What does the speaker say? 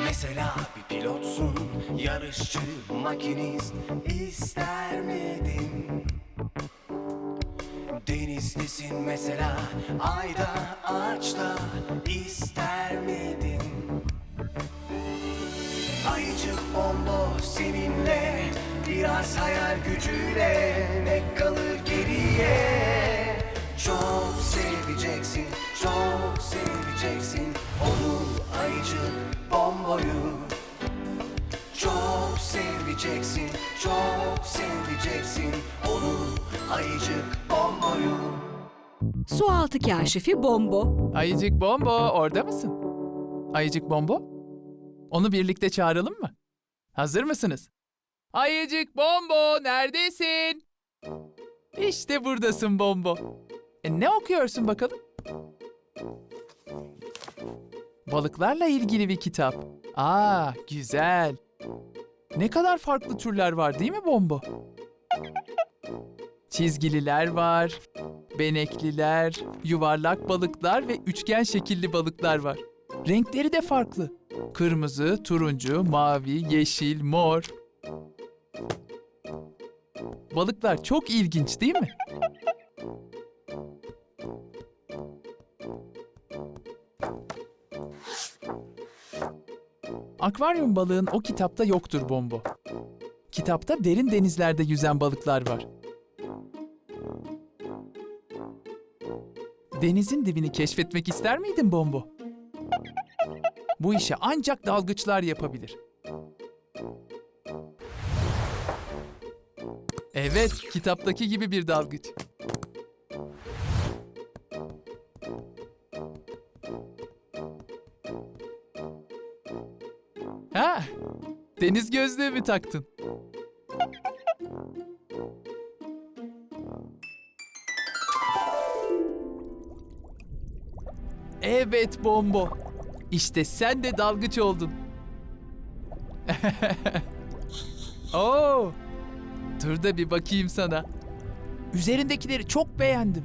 Mesela bir pilotsun, yarışçı, makinist ister miydin? Denizdesin mesela, ayda, ağaçta ister miydin? Ayıcık bombo seninle, biraz hayal gücüyle ne kalır geriye? Çok seveceksin, çok seveceksin seveceksin, çok seveceksin onu ayıcık bomboyu. Sualtı kaşifi Bombo. Ayıcık Bombo orada mısın? Ayıcık Bombo? Onu birlikte çağıralım mı? Hazır mısınız? Ayıcık Bombo neredesin? İşte buradasın Bombo. E, ne okuyorsun bakalım? Balıklarla ilgili bir kitap. Aa, güzel. Ne kadar farklı türler var değil mi Bombo? Çizgililer var, benekliler, yuvarlak balıklar ve üçgen şekilli balıklar var. Renkleri de farklı. Kırmızı, turuncu, mavi, yeşil, mor. Balıklar çok ilginç değil mi? Akvaryum balığın o kitapta yoktur Bombo. Kitapta derin denizlerde yüzen balıklar var. Denizin dibini keşfetmek ister miydin Bombo? Bu işi ancak dalgıçlar yapabilir. Evet, kitaptaki gibi bir dalgıç. Ha, deniz gözlüğü mü taktın? Evet Bombo. İşte sen de dalgıç oldun. Oo. Dur da bir bakayım sana. Üzerindekileri çok beğendim.